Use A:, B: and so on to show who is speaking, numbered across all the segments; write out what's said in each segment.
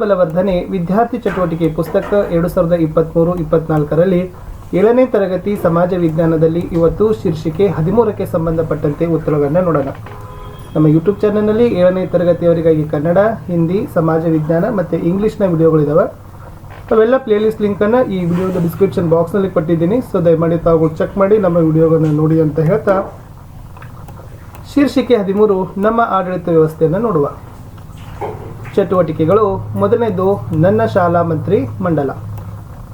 A: ಬಲವರ್ಧನೆ ವಿದ್ಯಾರ್ಥಿ ಚಟುವಟಿಕೆ ಪುಸ್ತಕ ಎರಡು ಸಾವಿರದ ಇಪ್ಪತ್ತ್ಮೂರು ಇಪ್ಪತ್ನಾಲ್ಕರಲ್ಲಿ ಏಳನೇ ತರಗತಿ ಸಮಾಜ ವಿಜ್ಞಾನದಲ್ಲಿ ಇವತ್ತು ಶೀರ್ಷಿಕೆ ಹದಿಮೂರಕ್ಕೆ ಸಂಬಂಧಪಟ್ಟಂತೆ ಉತ್ತರಗಳನ್ನು ನೋಡೋಣ. ನಮ್ಮ ಯೂಟ್ಯೂಬ್ ಚಾನಲ್ನಲ್ಲಿ ಏಳನೇ ತರಗತಿಯವರಿಗಾಗಿ ಕನ್ನಡ, ಹಿಂದಿ, ಸಮಾಜ ವಿಜ್ಞಾನ ಮತ್ತು ಇಂಗ್ಲೀಷ್ನ ವಿಡಿಯೋಗಳಿದ್ದಾವೆ ಅವೆಲ್ಲ ಪ್ಲೇಲಿಸ್ಟ್ ಲಿಂಕನ್ನು ಈ ವಿಡಿಯೋದ ಡಿಸ್ಕ್ರಿಪ್ಷನ್ ಬಾಕ್ಸ್ನಲ್ಲಿ ಕೊಟ್ಟಿದ್ದೀನಿ. ಸೊ, ದಯಮಾಡಿ ತಾವು ಚೆಕ್ ಮಾಡಿ ನಮ್ಮ ವಿಡಿಯೋಗಳನ್ನು ನೋಡಿ ಅಂತ ಹೇಳ್ತಾ. ಶೀರ್ಷಿಕೆ ಹದಿಮೂರು, ನಮ್ಮ ಆಡಳಿತ ವ್ಯವಸ್ಥೆಯನ್ನು ನೋಡುವ. ಚಟುವಟಿಕೆಗಳು. ಮೊದಲನೇದು, ನನ್ನ ಶಾಲಾ ಮಂತ್ರಿ ಮಂಡಲ.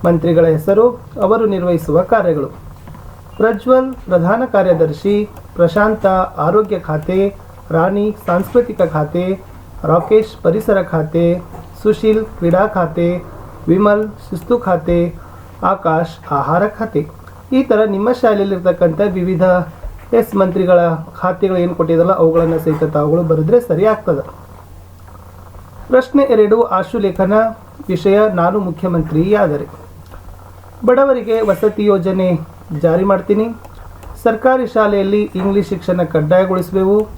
A: ಮಂತ್ರಿಗಳ ಹೆಸರು, ಅವರು ನಿರ್ವಹಿಸುವ ಕಾರ್ಯಗಳು. ಪ್ರಜ್ವಲ್, ಪ್ರಧಾನ ಕಾರ್ಯದರ್ಶಿ, ಪ್ರಶಾಂತ ಆರೋಗ್ಯ ಖಾತೆ, ರಾಣಿ ಸಾಂಸ್ಕೃತಿಕ ಖಾತೆ, ರಾಕೇಶ್ ಪರಿಸರ ಖಾತೆ, ಸುಶೀಲ್ ಕ್ರೀಡಾ ಖಾತೆ, ವಿಮಲ್ ಶಿಸ್ತು ಖಾತೆ, ಆಕಾಶ್ ಆಹಾರ ಖಾತೆ. ಈ ಥರ ನಿಮ್ಮ ಶಾಲೆಯಲ್ಲಿರ್ತಕ್ಕಂಥ ವಿವಿಧ ಎಸ್ ಮಂತ್ರಿಗಳ ಖಾತೆಗಳು ಏನು ಕೊಟ್ಟಿದ್ದಲ್ಲ, ಅವುಗಳನ್ನು ಸಹಿತ ತಾವುಗಳು ಬರೆದ್ರೆ ಸರಿ ಆಗ್ತದೆ. ಪ್ರಶ್ನೆ ಎರಡು ಆಶುಲೇಖನ ವಿಷಯ ನಾನು ಮುಖ್ಯಮಂತ್ರಿಯಾದರೆ. ಬಡವರಿಗೆ ವಸತಿ ಯೋಜನೆ ಜಾರಿ ಮಾಡ್ತೀನಿ. ಸರ್ಕಾರಿ ಶಾಲೆಯಲ್ಲಿ ಇಂಗ್ಲಿಷ್ ಶಿಕ್ಷಣ ಕಡ್ಡಾಯಗೊಳಿಸುವೆವು.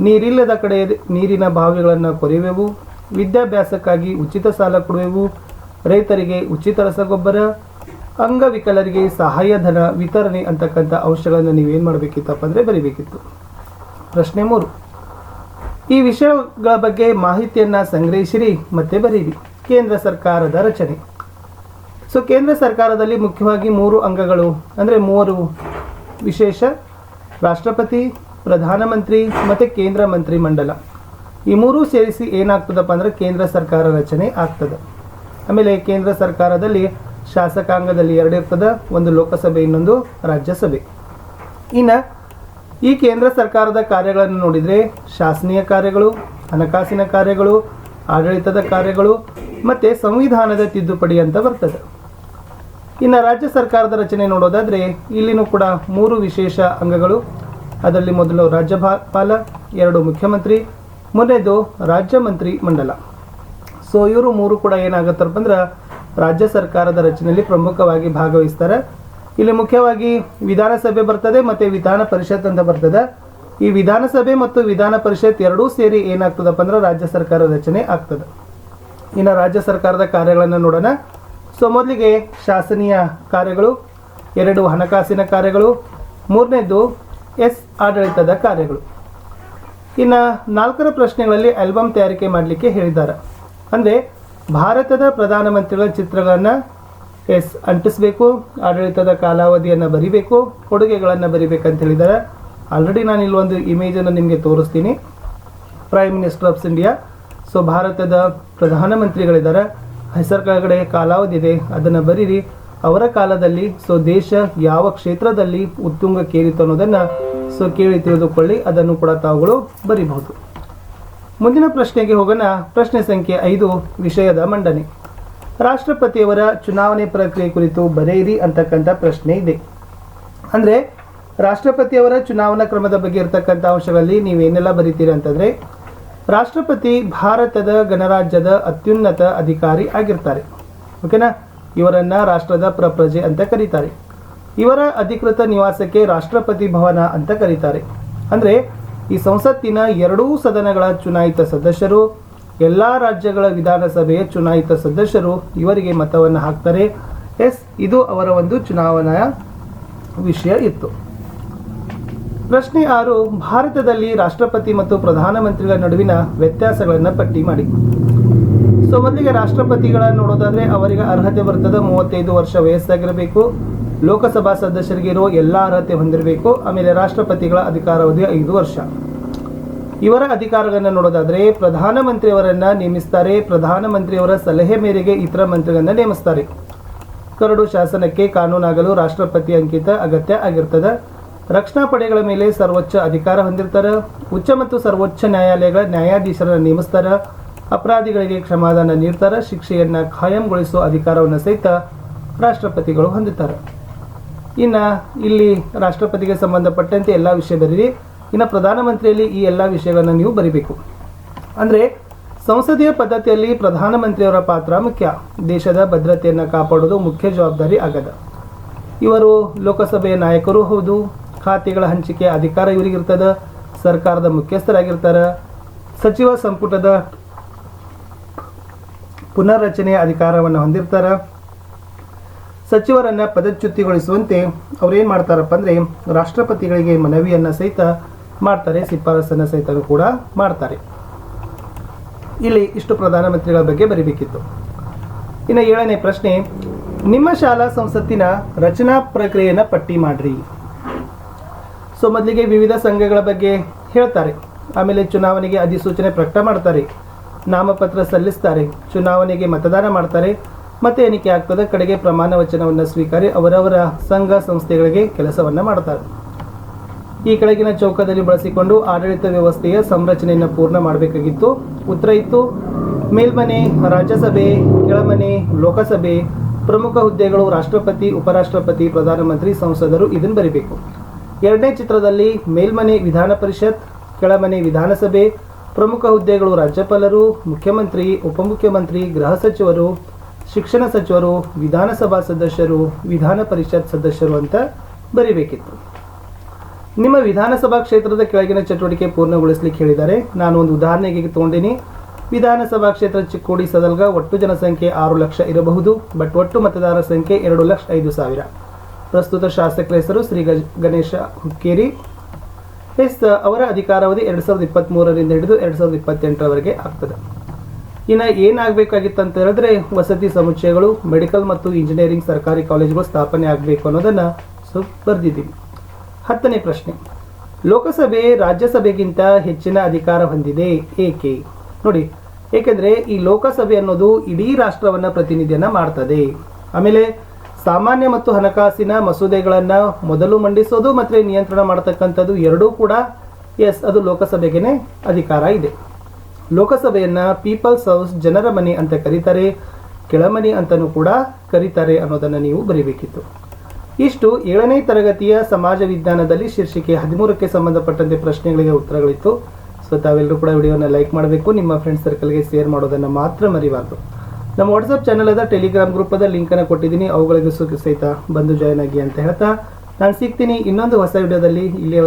A: ನೀರಿಲ್ಲದ ಕಡೆ ನೀರಿನ ಬಾವಿಗಳನ್ನು ಕೊರೆಯುವೆವು. ವಿದ್ಯಾಭ್ಯಾಸಕ್ಕಾಗಿ ಉಚಿತ ಸಾಲ ಕೊಡುವೆವು. ರೈತರಿಗೆ ಉಚಿತ ರಸಗೊಬ್ಬರ. ಅಂಗವಿಕಲರಿಗೆ ಸಹಾಯಧನ ವಿತರಣೆ ಅಂತಕ್ಕಂಥ ಅಂಶಗಳನ್ನು ನೀವೇನು ಮಾಡಬೇಕಿತ್ತಪ್ಪ ಅಂದರೆ ಬರಿಬೇಕಿತ್ತು. ಪ್ರಶ್ನೆ ಮೂರು. ಈ ವಿಷಯಗಳ ಬಗ್ಗೆ ಮಾಹಿತಿಯನ್ನು ಸಂಗ್ರಹಿಸಿರಿ, ಮತ್ತೆ ಬರೀರಿ ಕೇಂದ್ರ ಸರ್ಕಾರದ ರಚನೆ. ಸೊ ಕೇಂದ್ರ ಸರ್ಕಾರದಲ್ಲಿ ಮುಖ್ಯವಾಗಿ ಮೂರು ಅಂಗಗಳು, ಅಂದರೆ ಮೂವರು ವಿಶೇಷ ರಾಷ್ಟ್ರಪತಿ, ಪ್ರಧಾನಮಂತ್ರಿ ಮತ್ತು ಕೇಂದ್ರ ಮಂತ್ರಿ ಮಂಡಲ. ಈ ಮೂರೂ ಸೇರಿಸಿ ಏನಾಗ್ತದಪ್ಪ ಅಂದರೆ ಕೇಂದ್ರ ಸರ್ಕಾರ ರಚನೆ ಆಗ್ತದೆ. ಆಮೇಲೆ ಕೇಂದ್ರ ಸರ್ಕಾರದಲ್ಲಿ ಶಾಸಕಾಂಗದಲ್ಲಿ ಎರಡು ಇರ್ತದೆ, ಒಂದು ಲೋಕಸಭೆ, ಇನ್ನೊಂದು ರಾಜ್ಯಸಭೆ. ಇನ್ನು ಈ ಕೇಂದ್ರ ಸರ್ಕಾರದ ಕಾರ್ಯಗಳನ್ನು ನೋಡಿದರೆ ಶಾಸನೀಯ ಕಾರ್ಯಗಳು, ಹಣಕಾಸಿನ ಕಾರ್ಯಗಳು, ಆಡಳಿತದ ಕಾರ್ಯಗಳು, ಮತ್ತು ಸಂವಿಧಾನದ ತಿದ್ದುಪಡಿ ಅಂತ ಬರ್ತದೆ. ಇನ್ನು ರಾಜ್ಯ ಸರ್ಕಾರದ ರಚನೆ ನೋಡೋದಾದರೆ ಇಲ್ಲಿನೂ ಕೂಡ ಮೂರು ವಿಶೇಷ ಅಂಗಗಳು. ಅದರಲ್ಲಿ ಮೊದಲು ರಾಜ್ಯಪಾಲ, ಎರಡು ಮುಖ್ಯಮಂತ್ರಿ, ಮೊನ್ನೆದು ರಾಜ್ಯ ಮಂತ್ರಿ ಮಂಡಲ. ಸೊ ಇವರು ಮೂರು ಕೂಡ ಏನಾಗುತ್ತಪ್ಪ ಅಂದ್ರೆ ರಾಜ್ಯ ಸರ್ಕಾರದ ರಚನೆಯಲ್ಲಿ ಪ್ರಮುಖವಾಗಿ ಭಾಗವಹಿಸ್ತಾರೆ. ಇಲ್ಲಿ ಮುಖ್ಯವಾಗಿ ವಿಧಾನಸಭೆ ಬರ್ತದೆ ಮತ್ತು ವಿಧಾನ ಪರಿಷತ್ ಅಂತ ಬರ್ತದೆ. ಈ ವಿಧಾನಸಭೆ ಮತ್ತು ವಿಧಾನ ಪರಿಷತ್ ಎರಡೂ ಸೇರಿ ಏನಾಗ್ತದಪ್ಪ ಅಂದ್ರೆ ರಾಜ್ಯ ಸರ್ಕಾರ ರಚನೆ ಆಗ್ತದೆ. ಇನ್ನು ರಾಜ್ಯ ಸರ್ಕಾರದ ಕಾರ್ಯಗಳನ್ನು ನೋಡೋಣ. ಸೊ ಮೊದಲಿಗೆ ಶಾಸನೀಯ ಕಾರ್ಯಗಳು, ಎರಡು ಹಣಕಾಸಿನ ಕಾರ್ಯಗಳು, ಮೂರನೇದು ಎಸ್ ಆಡಳಿತದ ಕಾರ್ಯಗಳು. ಇನ್ನು ನಾಲ್ಕರ ಪ್ರಶ್ನೆಗಳಲ್ಲಿ ಆಲ್ಬಮ್ ತಯಾರಿಕೆ ಮಾಡಲಿಕ್ಕೆ ಹೇಳಿದ್ದಾರೆ. ಅಂದರೆ ಭಾರತದ ಪ್ರಧಾನಮಂತ್ರಿಗಳ ಚಿತ್ರಗಳನ್ನು ಎಸ್, ಅಂಟಿಸಬೇಕು. ಆಡಳಿತದ ಕಾಲಾವಧಿಯನ್ನು ಬರಿಬೇಕು. ಕೊಡುಗೆಗಳನ್ನು ಬರಿಬೇಕಂತ ಹೇಳಿದ್ದಾರೆ. ಆಲ್ರೆಡಿ ನಾನು ಇಲ್ಲಿ ಒಂದು ಇಮೇಜನ್ನು ನಿಮಗೆ ತೋರಿಸ್ತೀನಿ. Prime minister of India so ಭಾರತದ ಪ್ರಧಾನಮಂತ್ರಿಗಳಿದ್ದಾರೆ. ಹೆಸರು ಕೆಳಗಡೆ ಕಾಲಾವಧಿ ಇದೆ. ಅದನ್ನು ಬರೀರಿ. ಅವರ ಕಾಲದಲ್ಲಿ ಸೊ ದೇಶ ಯಾವ ಕ್ಷೇತ್ರದಲ್ಲಿ ಉತ್ತುಂಗಕ್ಕೇರಿತು ಅನ್ನೋದನ್ನು ಸೊ ಕೇಳಿ ತಿಳಿದುಕೊಳ್ಳಿ. ಅದನ್ನು ಕೂಡ ತಾವುಗಳು ಬರಿಬಹುದು. ಮುಂದಿನ ಪ್ರಶ್ನೆಗೆ ಹೋಗೋಣ. ಪ್ರಶ್ನೆ ಸಂಖ್ಯೆ ಐದು, ವಿಷಯದ ಮಂಡನೆ. ರಾಷ್ಟ್ರಪತಿಯವರ ಚುನಾವಣೆ ಪ್ರಕ್ರಿಯೆ ಕುರಿತು ಬರೆಯಿರಿ ಅಂತಕ್ಕಂಥ ಪ್ರಶ್ನೆ ಇದೆ. ಅಂದರೆ, ರಾಷ್ಟ್ರಪತಿಯವರ ಚುನಾವಣಾ ಕ್ರಮದ ಬಗ್ಗೆ ಇರತಕ್ಕಂಥ ಅಂಶಗಳಲ್ಲಿ ನೀವೇನೆಲ್ಲ ಬರೀತೀರಿ ಅಂತಂದರೆ, ರಾಷ್ಟ್ರಪತಿ ಭಾರತದ ಗಣರಾಜ್ಯದ ಅತ್ಯುನ್ನತ ಅಧಿಕಾರಿ ಆಗಿರ್ತಾರೆ. ಓಕೆನಾ? ಇವರನ್ನು ರಾಷ್ಟ್ರದ ಪ್ರಪ್ರಜೆ ಅಂತ ಕರೀತಾರೆ. ಇವರ ಅಧಿಕೃತ ನಿವಾಸಕ್ಕೆ ರಾಷ್ಟ್ರಪತಿ ಭವನ ಅಂತ ಕರೀತಾರೆ. ಅಂದರೆ, ಈ ಸಂಸತ್ತಿನ ಎರಡೂ ಸದನಗಳ ಚುನಾಯಿತ ಸದಸ್ಯರು ಎಲ್ಲ ರಾಜ್ಯಗಳ ವಿಧಾನಸಭೆಯ ಚುನಾಯಿತ ಸದಸ್ಯರು ಇವರಿಗೆ ಮತವನ್ನು ಹಾಕ್ತಾರೆ. ಎಸ್, ಇದು ಅವರ ಒಂದು ಚುನಾವಣೆಯ ವಿಷಯ ಇತ್ತು. ಪ್ರಶ್ನೆ ಆರು, ಭಾರತದಲ್ಲಿ ರಾಷ್ಟ್ರಪತಿ ಮತ್ತು ಪ್ರಧಾನಮಂತ್ರಿಗಳ ನಡುವಿನ ವ್ಯತ್ಯಾಸಗಳನ್ನು ಪಟ್ಟಿ ಮಾಡಿ. ಸೊ, ಮೊದಲಿಗೆ ರಾಷ್ಟ್ರಪತಿಗಳ ನೋಡೋದಾದರೆ ಅವರಿಗೆ ಅರ್ಹತೆ ಬರ್ತದೆ, ಮೂವತ್ತೈದು ವರ್ಷ ವಯಸ್ಸಾಗಿರಬೇಕು. ಲೋಕಸಭಾ ಸದಸ್ಯರಿಗೆ ಇರುವ ಎಲ್ಲ ಅರ್ಹತೆ ಹೊಂದಿರಬೇಕು. ಆಮೇಲೆ ರಾಷ್ಟ್ರಪತಿಗಳ ಅಧಿಕಾರಾವಧಿ ಐದು ವರ್ಷ. ಇವರ ಅಧಿಕಾರಗಳನ್ನು ನೋಡೋದಾದ್ರೆ ಪ್ರಧಾನಮಂತ್ರಿಯವರನ್ನ ನೇಮಿಸ್ತಾರೆ. ಪ್ರಧಾನಮಂತ್ರಿಯವರ ಸಲಹೆ ಮೇರೆಗೆ ಇತರ ಮಂತ್ರಿಗಳನ್ನ ನೇಮಿಸ್ತಾರೆ. ಕರಡು ಶಾಸನಕ್ಕೆ ಕಾನೂನಾಗಲು ರಾಷ್ಟ್ರಪತಿ ಅಂಕಿತ ಅಗತ್ಯ ಆಗಿರ್ತದೆ. ರಕ್ಷಣಾ ಪಡೆಗಳ ಮೇಲೆ ಸರ್ವೋಚ್ಚ ಅಧಿಕಾರ ಹೊಂದಿರ್ತಾರೆ. ಉಚ್ಚ ಮತ್ತು ಸರ್ವೋಚ್ಚ ನ್ಯಾಯಾಲಯಗಳ ನ್ಯಾಯಾಧೀಶರನ್ನು ನೇಮಿಸ್ತಾರೆ. ಅಪರಾಧಿಗಳಿಗೆ ಕ್ಷಮಾದಾನ ನೀಡ್ತಾರೆ. ಶಿಕ್ಷೆಯನ್ನು ಖಾಯಂಗೊಳಿಸುವ ಅಧಿಕಾರವನ್ನು ಸಹಿತ ರಾಷ್ಟ್ರಪತಿಗಳು ಹೊಂದಿರ್ತಾರೆ. ಇನ್ನು ಇಲ್ಲಿ ರಾಷ್ಟ್ರಪತಿಗೆ ಸಂಬಂಧಪಟ್ಟಂತೆ ಎಲ್ಲ ವಿಷಯ ಬರೀರಿ. ಇನ್ನು ಪ್ರಧಾನಮಂತ್ರಿಯಲ್ಲಿ ಈ ಎಲ್ಲ ವಿಷಯಗಳನ್ನು ನೀವು ಬರಿಬೇಕು. ಅಂದರೆ ಸಂಸದೀಯ ಪದ್ಧತಿಯಲ್ಲಿ ಪ್ರಧಾನಮಂತ್ರಿಯವರ ಪಾತ್ರ ಮುಖ್ಯ. ದೇಶದ ಭದ್ರತೆಯನ್ನು ಕಾಪಾಡೋದು ಮುಖ್ಯ ಜವಾಬ್ದಾರಿ ಆಗದ. ಇವರು ಲೋಕಸಭೆಯ ನಾಯಕರು ಹೌದು, ಖಾತೆಗಳ ಹಂಚಿಕೆ ಅಧಿಕಾರ ಇವರಿಗಿರ್ತದ ಸರ್ಕಾರದ ಮುಖ್ಯಸ್ಥರಾಗಿರ್ತಾರೆ, ಸಚಿವ ಸಂಪುಟದ ಪುನರ್ರಚನೆಯ ಅಧಿಕಾರವನ್ನು ಹೊಂದಿರ್ತಾರೆ, ಸಚಿವರನ್ನು ಪದಚ್ಯುತಿಗೊಳಿಸುವಂತೆ ಅವ್ರೇನು ಮಾಡ್ತಾರಪ್ಪ ಅಂದ್ರೆ ರಾಷ್ಟ್ರಪತಿಗಳಿಗೆ ಮನವಿಯನ್ನು ಸಹಿತ ಮಾಡ್ತಾರೆ ಶಿಫಾರಸನ್ನ ಸಹಿತ ಕೂಡ ಮಾಡ್ತಾರೆ. ಇಲ್ಲಿ ಇಷ್ಟು ಪ್ರಧಾನಮಂತ್ರಿಗಳ ಬಗ್ಗೆ ಬರೀಬೇಕಿತ್ತು. ಇನ್ನು ಏಳನೇ ಪ್ರಶ್ನೆ, ನಿಮ್ಮ ಶಾಲಾ ಸಂಸತ್ತಿನ ರಚನಾ ಪ್ರಕ್ರಿಯೆಯನ್ನು ಪಟ್ಟಿ ಮಾಡ್ರಿ. ಸೊ, ಮೊದಲಿಗೆ ವಿವಿಧ ಸಂಘಗಳ ಬಗ್ಗೆ ಹೇಳ್ತಾರೆ. ಆಮೇಲೆ ಚುನಾವಣೆಗೆ ಅಧಿಸೂಚನೆ ಪ್ರಕಟ ಮಾಡ್ತಾರೆ. ನಾಮಪತ್ರ ಸಲ್ಲಿಸ್ತಾರೆ, ಚುನಾವಣೆಗೆ ಮತದಾನ ಮಾಡ್ತಾರೆ, ಮತ್ತೆ ಎಣಿಕೆ ಆಗ್ತದೆ, ಕಡೆಗೆ ಪ್ರಮಾಣ ವಚನವನ್ನು ಸ್ವೀಕಾರಿ ಅವರವರ ಸಂಘ ಸಂಸ್ಥೆಗಳಿಗೆ ಕೆಲಸವನ್ನು ಮಾಡ್ತಾರೆ. ಈ ಕೆಳಗಿನ ಚೌಕದಲ್ಲಿ ಬಳಸಿಕೊಂಡು ಆಡಳಿತ ವ್ಯವಸ್ಥೆಯ ಸಂರಚನೆಯನ್ನು ಪೂರ್ಣ ಮಾಡಬೇಕಾಗಿತ್ತು. ಉತ್ತರ ಇತ್ತು. ಮೇಲ್ಮನೆ, ರಾಜ್ಯಸಭೆ, ಕೆಳಮನೆ, ಲೋಕಸಭೆ, ಪ್ರಮುಖ ಹುದ್ದೆಗಳು, ರಾಷ್ಟ್ರಪತಿ, ಉಪರಾಷ್ಟ್ರಪತಿ, ಪ್ರಧಾನಮಂತ್ರಿ, ಸಂಸದರು ಇದನ್ನು ಬರೀಬೇಕು. ಎರಡನೇ ಚಿತ್ರದಲ್ಲಿ ಮೇಲ್ಮನೆ ವಿಧಾನ ಪರಿಷತ್, ಕೆಳಮನೆ ವಿಧಾನಸಭೆ, ಪ್ರಮುಖ ಹುದ್ದೆಗಳು ರಾಜ್ಯಪಾಲರು, ಮುಖ್ಯಮಂತ್ರಿ, ಉಪಮುಖ್ಯಮಂತ್ರಿ, ಗೃಹ ಸಚಿವರು, ಶಿಕ್ಷಣ ಸಚಿವರು, ವಿಧಾನಸಭಾ ಸದಸ್ಯರು, ವಿಧಾನ ಪರಿಷತ್ ಸದಸ್ಯರು ಅಂತ ಬರಿಬೇಕಿತ್ತು. ನಿಮ್ಮ ವಿಧಾನಸಭಾ ಕ್ಷೇತ್ರದ ಕೆಳಗಿನ ಚಟುವಟಿಕೆ ಪೂರ್ಣಗೊಳಿಸಲಿಕ್ಕೆ ಹೇಳಿದ್ದಾರೆ. ನಾನು ಒಂದು ಉದಾಹರಣೆಗೆ ತಗೊಂಡಿನಿ. ವಿಧಾನಸಭಾ ಕ್ಷೇತ್ರ ಚಿಕ್ಕೋಡಿ ಸದಲ್ಗ ಒಟ್ಟು ಜನಸಂಖ್ಯೆ ಆರು ಲಕ್ಷ ಇರಬಹುದು, ಬಟ್ ಒಟ್ಟು ಮತದಾರರ ಸಂಖ್ಯೆ ಎರಡು ಲಕ್ಷ ಐದು ಸಾವಿರ. ಪ್ರಸ್ತುತ ಶಾಸಕರ ಹೆಸರು ಶ್ರೀ ಗಣೇಶ ಹುಕ್ಕೇರಿ. ಎಸ್, ಅವರ ಅಧಿಕಾರಾವಧಿ ಎರಡು ಸಾವಿರದ ಇಪ್ಪತ್ತ್ಮೂರರಿಂದ ಹಿಡಿದು ಎರಡು ಸಾವಿರದ ಇಪ್ಪತ್ತೆಂಟರವರೆಗೆ ಆಗ್ತದೆ. ಇನ್ನು ಏನಾಗಬೇಕಾಗಿತ್ತು ಅಂತ ಹೇಳಿದ್ರೆ ವಸತಿ ಸಮುಚ್ಚಯಗಳು, ಮೆಡಿಕಲ್ ಮತ್ತು ಇಂಜಿನಿಯರಿಂಗ್ ಸರ್ಕಾರಿ ಕಾಲೇಜುಗಳು ಸ್ಥಾಪನೆ ಆಗಬೇಕು ಅನ್ನೋದನ್ನು ಸೊ, ಬರೆದಿದ್ದೀವಿ. ಹತ್ತನೇ ಪ್ರಶ್ನೆ. ಲೋಕಸಭೆ ರಾಜ್ಯಸಭೆಗಿಂತ ಹೆಚ್ಚಿನ ಅಧಿಕಾರ ಹೊಂದಿದೆ ಏಕೆ? ನೋಡಿ, ಏಕೆಂದರೆ ಈ ಲೋಕಸಭೆ ಅನ್ನೋದು ಇಡೀ ರಾಷ್ಟ್ರವನ್ನು ಪ್ರತಿನಿಧಿಯನ್ನು ಮಾಡ್ತದೆ. ಆಮೇಲೆ ಸಾಮಾನ್ಯ ಮತ್ತು ಹಣಕಾಸಿನ ಮಸೂದೆಗಳನ್ನು ಮೊದಲು ಮಂಡಿಸೋದು ಮತ್ತು ನಿಯಂತ್ರಣ ಮಾಡತಕ್ಕಂಥದ್ದು ಎರಡೂ ಕೂಡ, ಎಸ್, ಅದು ಲೋಕಸಭೆಗೇನೆ ಅಧಿಕಾರ ಇದೆ. ಲೋಕಸಭೆಯನ್ನು ಪೀಪಲ್ಸ್ ಹೌಸ್ ಜನರ ಮನೆ ಅಂತ ಕರೀತಾರೆ, ಕೆಳಮನೆ ಅಂತಲೂ ಕೂಡ ಕರೀತಾರೆ ಅನ್ನೋದನ್ನು ನೀವು ಬರೀಬೇಕಿತ್ತು. ಇಷ್ಟು ಏಳನೇ ತರಗತಿಯ ಸಮಾಜ ವಿಜ್ಞಾನದಲ್ಲಿ ಶೀರ್ಷಿಕೆ ಹದಿಮೂರಕ್ಕೆ ಸಂಬಂಧಪಟ್ಟಂತೆ ಪ್ರಶ್ನೆಗಳಿಗೆ ಉತ್ತರಗಳಿತ್ತು. ಸೊ ತಾವೆಲ್ಲರೂ ಕೂಡ ವಿಡಿಯೋನ ಲೈಕ್ ಮಾಡಬೇಕು. ನಿಮ್ಮ ಫ್ರೆಂಡ್ಸ್ ಸರ್ಕಲ್ಗೆ ಶೇರ್ ಮಾಡೋದನ್ನು ಮಾತ್ರ ಮರಿಬಾರ್ದು. ನಮ್ಮ ವಾಟ್ಸಪ್ ಚಾನಲ್ ಅದ ಟೆಲಿಗ್ರಾಮ್ ಗ್ರೂಪ್ ಅದ ಲಿಂಕನ್ನು ಕೊಟ್ಟಿದ್ದೀನಿ. ಅವುಗಳಿಗೆ ಸಹಿತ ಬಂದು ಜಾಯ್ನ್ ಆಗಿ ಅಂತ ಹೇಳ್ತಾ. ನಾನು ಸಿಗ್ತೀನಿ ಇನ್ನೊಂದು ಹೊಸ ವಿಡಿಯೋದಲ್ಲಿ. ಇಲ್ಲಿಯವರೆಗೆ